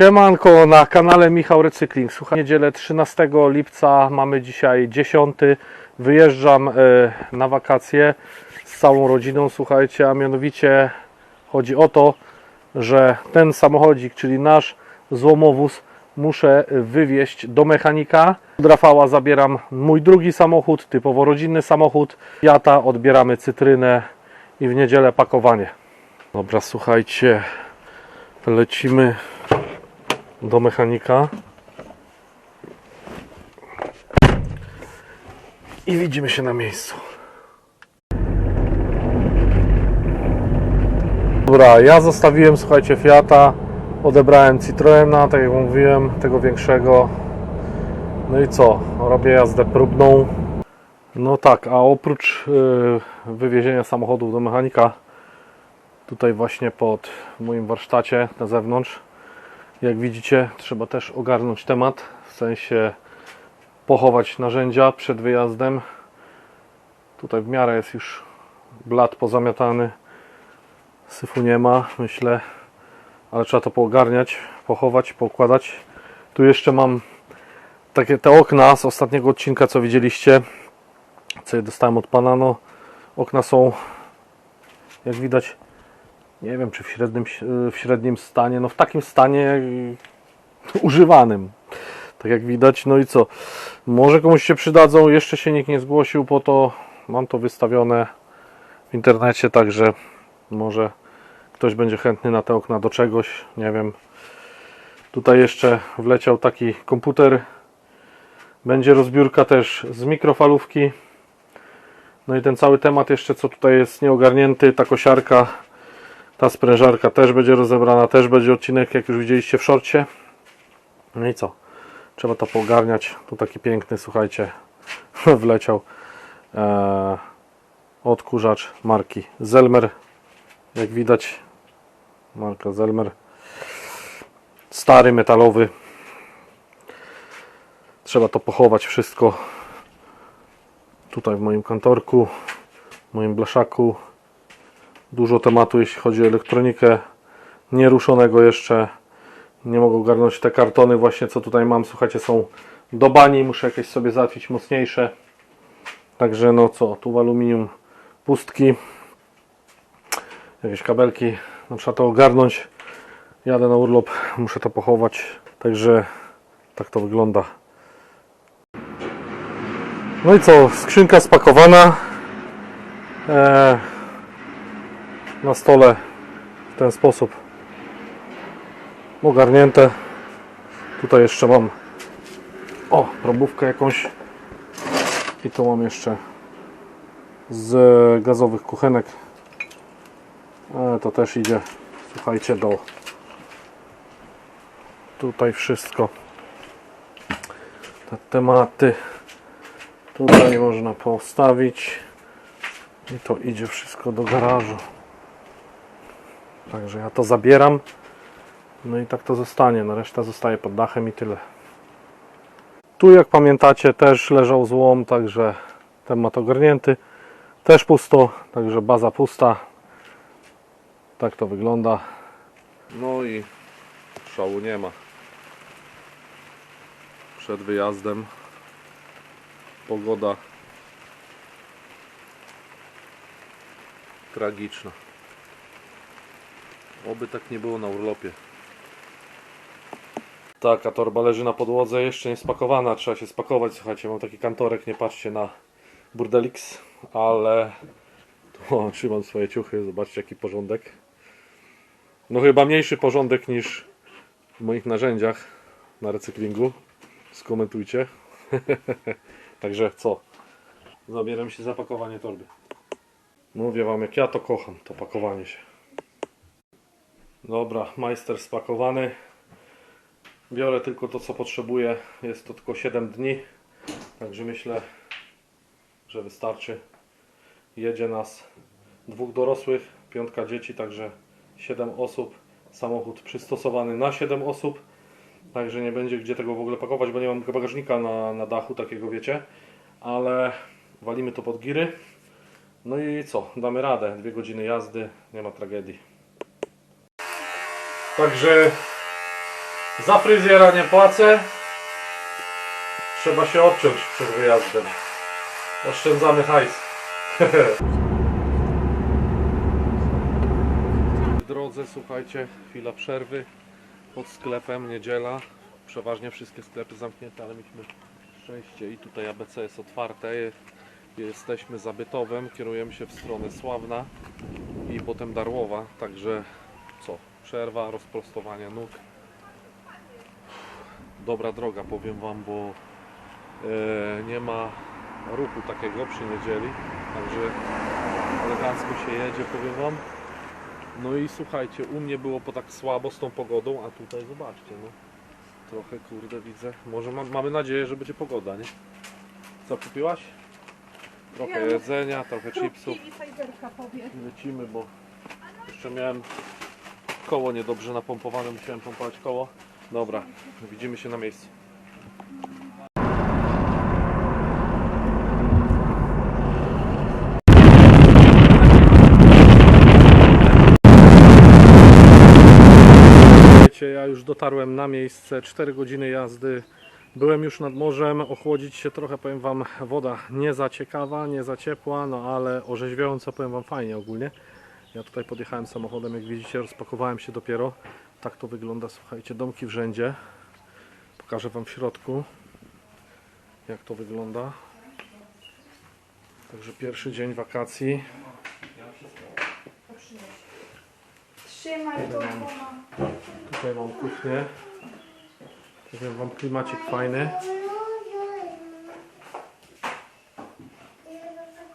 Siemanko na kanale Michał Recykling. Słuchaj, niedzielę 13 lipca, mamy dzisiaj 10. Wyjeżdżam e, na wakacje z całą rodziną, słuchajcie, a mianowicie chodzi o to, że ten samochodzik, czyli nasz złomowóz, muszę wywieźć do mechanika. Od Rafała zabieram mój drugi samochód, typowo rodzinny samochód. Jata odbieramy cytrynę i w niedzielę pakowanie. Dobra, słuchajcie, lecimy do mechanika. I widzimy się na miejscu. Dobra, ja zostawiłem, słuchajcie, Fiata. Odebrałem Citroena, tak jak mówiłem, tego większego. No i co? Robię jazdę próbną. No tak, a oprócz yy, wywiezienia samochodów do mechanika, tutaj właśnie pod moim warsztacie na zewnątrz, jak widzicie, trzeba też ogarnąć temat, w sensie pochować narzędzia przed wyjazdem. Tutaj w miarę jest już blat pozamiatany, syfu nie ma, myślę, ale trzeba to poogarniać, pochować, poukładać. Tu jeszcze mam takie te okna z ostatniego odcinka, co widzieliście, co je dostałem od pana. No, okna są, jak widać, nie wiem czy w średnim, w średnim stanie, no w takim stanie y, używanym. Tak jak widać, no i co? Może komuś się przydadzą, jeszcze się nikt nie zgłosił po to. Mam to wystawione w internecie, także może ktoś będzie chętny na te okna do czegoś, nie wiem. Tutaj jeszcze wleciał taki komputer. Będzie rozbiórka też z mikrofalówki. No i ten cały temat jeszcze, co tutaj jest nieogarnięty, ta kosiarka, ta sprężarka też będzie rozebrana, też będzie odcinek, jak już widzieliście w szorcie. No i co? Trzeba to poogarniać. Tu taki piękny, słuchajcie, wleciał e, odkurzacz marki Zelmer. Jak widać, marka Zelmer. Stary, metalowy. Trzeba to pochować wszystko tutaj w moim kantorku, w moim blaszaku. Dużo tematu, jeśli chodzi o elektronikę. Nieruszonego jeszcze. Nie mogę ogarnąć te kartony właśnie, co tutaj mam. Słuchajcie, są do bani. Muszę jakieś sobie załatwić mocniejsze. Także no co, tu w aluminium pustki. Jakieś kabelki. No, trzeba to ogarnąć. Jadę na urlop, muszę to pochować. Także tak to wygląda. No i co, skrzynka spakowana. Eee, na stole w ten sposób ogarnięte. Tutaj jeszcze mam o, probówkę jakąś i to mam jeszcze z gazowych kuchenek. E, to też idzie, słuchajcie, do tutaj wszystko. Te tematy tutaj można postawić i to idzie wszystko do garażu. Także ja to zabieram. No i tak to zostanie. No reszta zostaje pod dachem i tyle. Tu jak pamiętacie też leżał złom, także temat ogarnięty. Też pusto, także baza pusta. Tak to wygląda. No i szału nie ma. Przed wyjazdem pogoda tragiczna. Oby tak nie było na urlopie. Taka torba leży na podłodze, jeszcze nie spakowana, trzeba się spakować. Słuchajcie, mam taki kantorek, nie patrzcie na burdelix, ale o, trzymam swoje ciuchy, zobaczcie jaki porządek. No chyba mniejszy porządek niż w moich narzędziach na recyklingu. Skomentujcie. Także co? Zabieram się za pakowanie torby. Mówię wam jak ja to kocham, to pakowanie się. Dobra, majster spakowany. Biorę tylko to, co potrzebuję. Jest to tylko 7 dni. Także myślę, że wystarczy. Jedzie nas dwóch dorosłych, piątka dzieci, także 7 osób. Samochód przystosowany na 7 osób. Także nie będzie gdzie tego w ogóle pakować, bo nie mam bagażnika na, na dachu takiego, wiecie. Ale walimy to pod giry. No i co? Damy radę. Dwie godziny jazdy, nie ma tragedii. Także Za fryzjera nie płacę. Trzeba się odciąć przed wyjazdem. Oszczędzamy hajs. W drodze, słuchajcie, chwila przerwy pod sklepem, niedziela. Przeważnie wszystkie sklepy zamknięte, ale mieliśmy szczęście i tutaj ABC jest otwarte. Jesteśmy za Bytowem, kierujemy się w stronę Sławna i potem Darłowa, także? Przerwa, rozprostowanie nóg. Dobra droga, powiem Wam, bo e, nie ma ruchu takiego przy niedzieli, także elegancko się jedzie, powiem Wam. No i słuchajcie, u mnie było po tak słabo z tą pogodą, a tutaj zobaczcie, no. Trochę kurde widzę. Może ma, mamy nadzieję, że będzie pogoda, nie? Co kupiłaś? Trochę Ja- jedzenia, trochę chipsów. Lecimy, bo jeszcze miałem koło niedobrze napompowane, musiałem pompować koło. Dobra, widzimy się na miejscu. Ja już dotarłem na miejsce, 4 godziny jazdy. Byłem już nad morzem, ochłodzić się trochę, powiem Wam, woda nie za ciekawa, nie za ciepła, no ale orzeźwiająca, powiem Wam, fajnie ogólnie. Ja tutaj podjechałem samochodem, jak widzicie, rozpakowałem się dopiero. Tak to wygląda, słuchajcie, domki w rzędzie. Pokażę Wam w środku, jak to wygląda. Także pierwszy dzień wakacji. Trzymaj to. Tutaj mam kuchnię. Powiem Wam, klimacik fajny.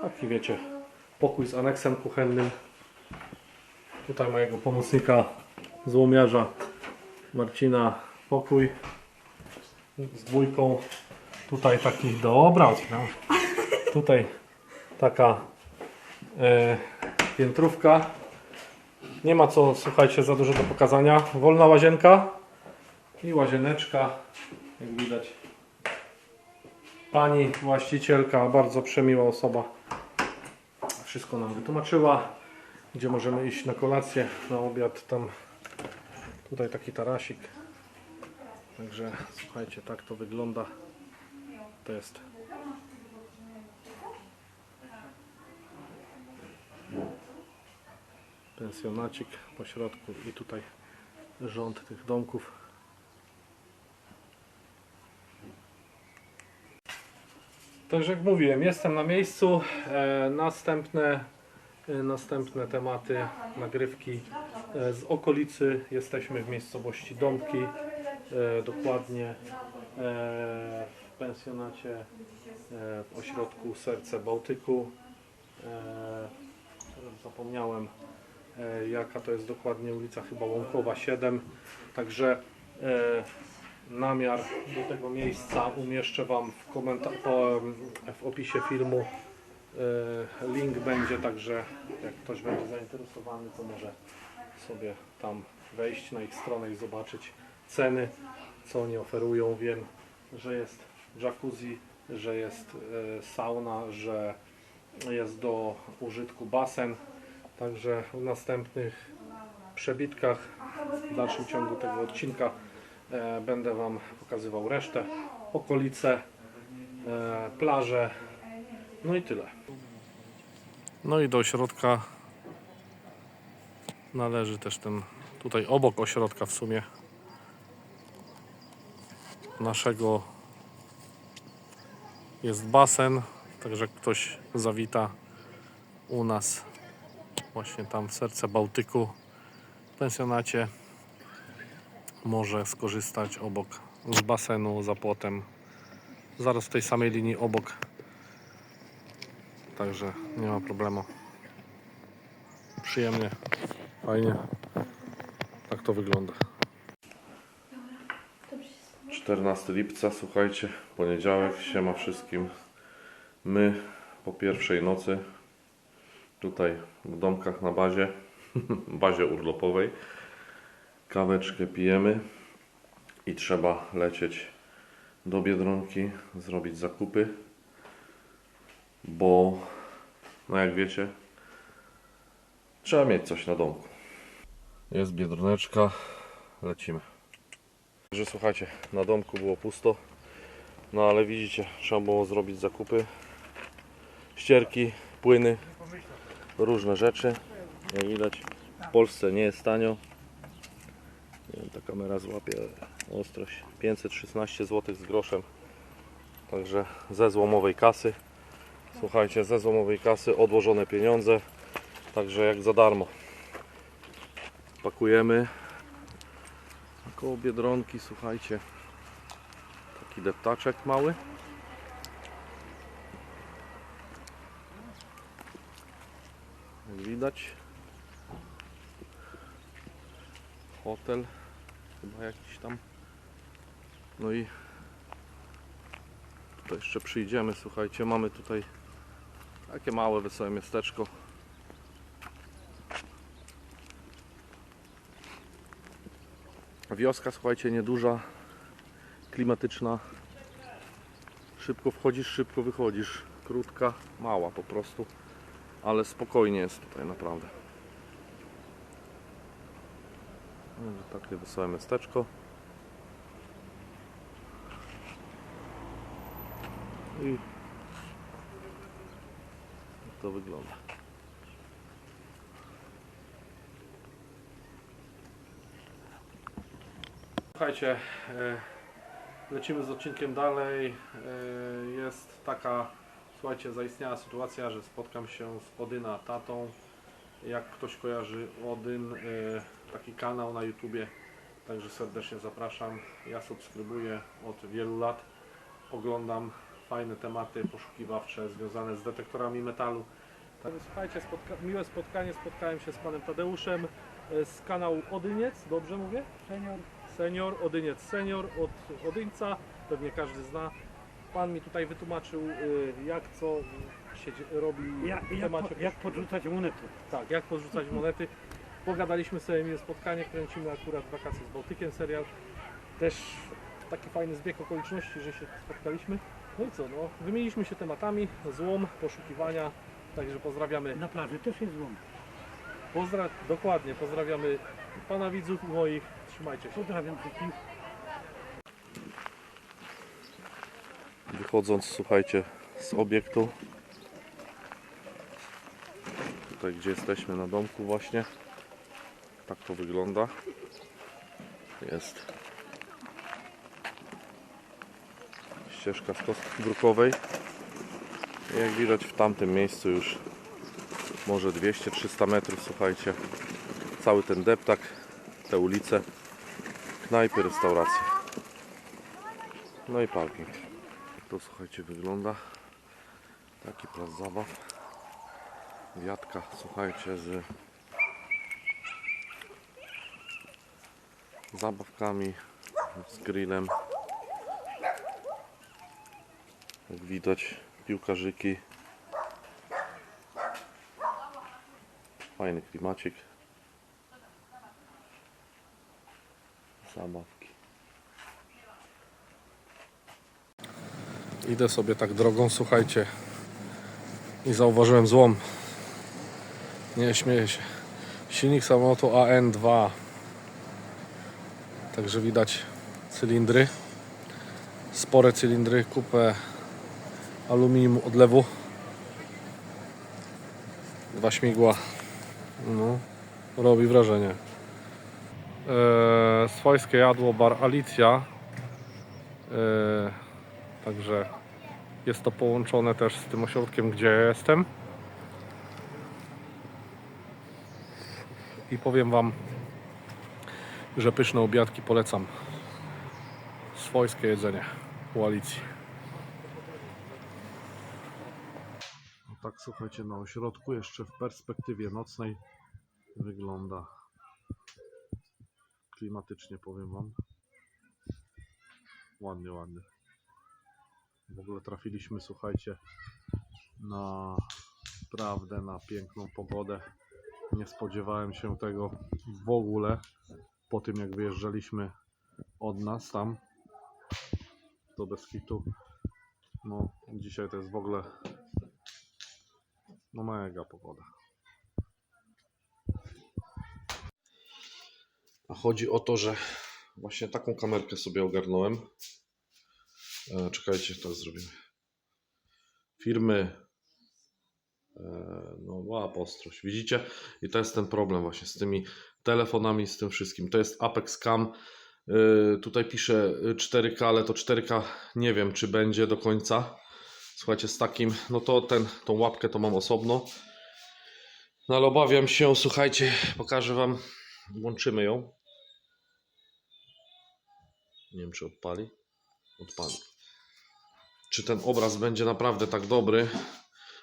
Taki wiecie, pokój z aneksem kuchennym. Tutaj mojego pomocnika, złomiarza Marcina, pokój z dwójką. Tutaj taki, dobra, otwieram. Tutaj taka e, piętrówka. Nie ma co, słuchajcie, za dużo do pokazania. Wolna łazienka i łazieneczka, jak widać. Pani właścicielka, bardzo przemiła osoba. Wszystko nam wytłumaczyła, gdzie możemy iść na kolację, na obiad. Tam tutaj taki tarasik. Także słuchajcie, tak to wygląda. To jest pensjonacik po środku i tutaj rząd tych domków. Także jak mówiłem, jestem na miejscu. E, następne, następne tematy, nagrywki e, z okolicy. Jesteśmy w miejscowości Dąbki, e, dokładnie e, w pensjonacie e, w ośrodku Serce Bałtyku. E, zapomniałem e, jaka to jest dokładnie ulica, chyba Łąkowa 7. Także e, namiar do tego miejsca umieszczę Wam w, w opisie filmu. E, link będzie, także jak ktoś będzie zainteresowany, to może sobie tam wejść na ich stronę i zobaczyć ceny, co oni oferują. Wiem, że jest jacuzzi, że jest e, sauna, że jest do użytku basen. Także w następnych przebitkach, w dalszym ciągu tego odcinka e, będę Wam pokazywał resztę, okolice, plaże, no i tyle. No i do ośrodka należy też ten, tutaj obok ośrodka w sumie naszego. Jest basen, także ktoś zawita u nas właśnie tam w serce Bałtyku w pensjonacie. Może skorzystać obok z basenu za płotem. Zaraz w tej samej linii obok także nie ma problemu. Przyjemnie, fajnie. Tak to wygląda. 14 lipca, słuchajcie, poniedziałek, siema wszystkim. My po pierwszej nocy tutaj w domkach na bazie, bazie urlopowej, kaweczkę pijemy i trzeba lecieć do Biedronki, zrobić zakupy, bo no jak wiecie, trzeba mieć coś na domku. Jest Biedroneczka, lecimy. Że słuchajcie, na domku było pusto, no ale widzicie, trzeba było zrobić zakupy, ścierki, płyny, różne rzeczy. Jak widać, w Polsce nie jest tanio. Nie wiem, ta kamera złapie ostrość. 516 zł z groszem. Także ze złomowej kasy. Słuchajcie, ze złomowej kasy odłożone pieniądze. Także jak za darmo. Pakujemy. Koło Biedronki, słuchajcie. Taki deptaczek mały. Jak widać. Hotel. Chyba jakiś tam. No i to jeszcze przyjdziemy, słuchajcie, mamy tutaj takie małe, wesołe miasteczko. Wioska, słuchajcie, nieduża, klimatyczna. Szybko wchodzisz, szybko wychodzisz. Krótka, mała po prostu, ale spokojnie jest tutaj naprawdę. Także Takie wesołe miasteczko. I to wygląda. Słuchajcie, e, lecimy z odcinkiem dalej. E, Jest taka, słuchajcie, zaistniała sytuacja, że spotkam się z Odyna tatą. Jak ktoś kojarzy Odyn, e, taki kanał na YouTubie, także serdecznie zapraszam. Ja subskrybuję od wielu lat oglądam fajne tematy poszukiwawcze związane z detektorami metalu. Tak, słuchajcie, spotka miłe spotkanie. Spotkałem się z panem Tadeuszem e, z kanału Odyniec, dobrze mówię? Senior, Senior, Odyniec Senior od Odyńca, pewnie każdy zna. Pan mi tutaj wytłumaczył y, jak co się robi ja, w jak, temacie. po, jak podrzucać monety. Tak, jak podrzucać monety. Pogadaliśmy sobie miłe spotkanie, kręcimy akurat wakacje z Bałtykiem serial. Też taki fajny zbieg okoliczności, że się spotkaliśmy. No i co, no, wymieniliśmy się tematami, złom, poszukiwania, także pozdrawiamy. Na plaży też jest złom. Pozdra dokładnie, pozdrawiamy pana widzów i moich. Trzymajcie się. Pozdrawiam wszystkich. Wychodząc, słuchajcie, z obiektu, tutaj gdzie jesteśmy na domku właśnie, tak to wygląda. Jest ścieżka z kostki brukowej. Jak widać w tamtym miejscu już może 200-300 metrów, słuchajcie, cały ten deptak, te ulice, knajpy, restauracje. No i parking. To słuchajcie wygląda taki plac zabaw. Wiatka, słuchajcie, z zabawkami, z grillem. Jak widać, piłkarzyki. Fajny klimacik. Zabawki. Idę sobie tak drogą, słuchajcie. I zauważyłem złom. Nie śmieję się. Silnik samolotu AN2. Także widać cylindry. Spore cylindry, kupę aluminium odlewu. Dwa śmigła. No, robi wrażenie. Eee, swojskie jadło bar Alicja. Eee, Także jest to połączone też z tym ośrodkiem, gdzie ja jestem. I powiem Wam, że pyszne obiadki polecam. Swojskie jedzenie u Alicji. Tak, słuchajcie, na ośrodku jeszcze w perspektywie nocnej wygląda klimatycznie, powiem Wam. Ładnie, ładnie. W ogóle trafiliśmy, słuchajcie, na naprawdę na piękną pogodę. Nie spodziewałem się tego w ogóle po tym jak wyjeżdżaliśmy od nas tam do Beskitu. No dzisiaj to jest w ogóle no mega pogoda. A chodzi o to, że właśnie taką kamerkę sobie ogarnąłem. E, czekajcie, to zrobimy. Firmy. E, no, łap ostrość. Widzicie? I to jest ten problem właśnie z tymi telefonami, z tym wszystkim. To jest Apex Cam. E, tutaj pisze 4K, ale to 4K nie wiem, czy będzie do końca. Słuchajcie, z takim, no to ten, tą łapkę to mam osobno. No ale obawiam się, słuchajcie, pokażę Wam. Włączymy ją. Nie wiem, czy odpali. Odpali. Czy ten obraz będzie naprawdę tak dobry?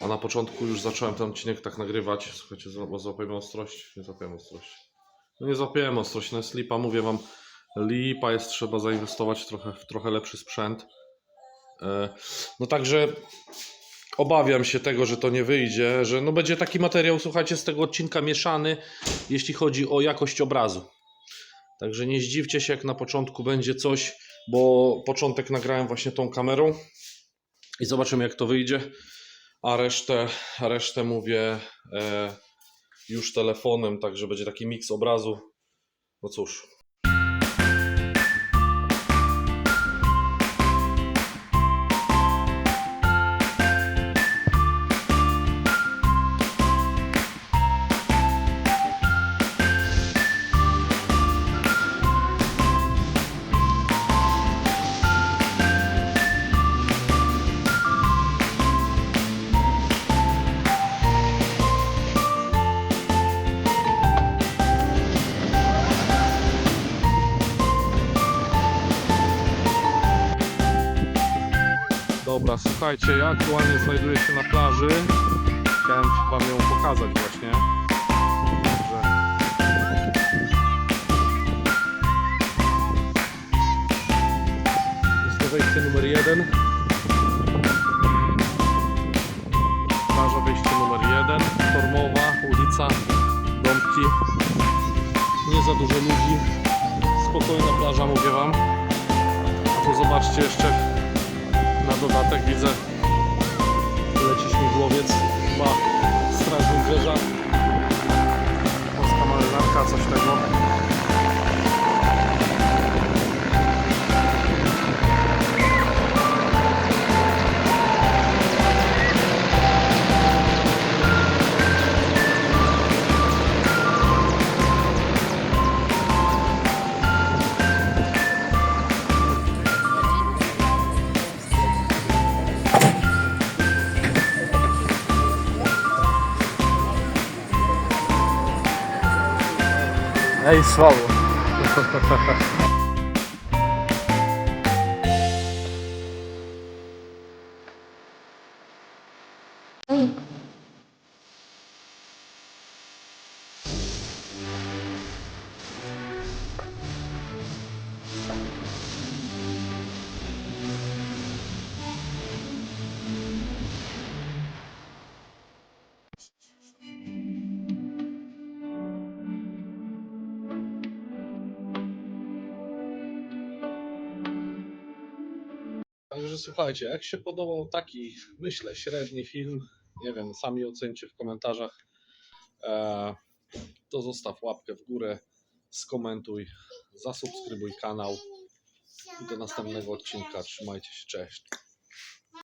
A na początku już zacząłem ten odcinek tak nagrywać. Słuchajcie, zła- złapiemy ostrość? Nie złapiemy ostrość. No nie złapiemy ostrość, no jest lipa. Mówię Wam, lipa jest, trzeba zainwestować trochę, w trochę lepszy sprzęt. E, No także obawiam się tego, że to nie wyjdzie, że no będzie taki materiał, słuchajcie, z tego odcinka mieszany, jeśli chodzi o jakość obrazu. Także nie zdziwcie się, jak na początku będzie coś, bo początek nagrałem właśnie tą kamerą i zobaczymy, jak to wyjdzie. A resztę, resztę mówię e, już telefonem, także będzie taki miks obrazu. No cóż. Słuchajcie, ja aktualnie znajduję się na plaży. Chciałem Wam ją pokazać właśnie. Także... Jest to wejście numer jeden. Plaża wejście numer jeden. Tormowa, ulica, domki. Nie za dużo ludzi. Spokojna plaża, mówię Wam. A tu zobaczcie jeszcze dodatek widzę. Leci śmigłowiec chyba straż wybrzeża polska marynarka, coś tego Ej, słabo. Także słuchajcie, jak się podobał taki, myślę, średni film, nie wiem, sami ocencie w komentarzach, e, to zostaw łapkę w górę, skomentuj, zasubskrybuj kanał i do następnego odcinka. Trzymajcie się, cześć.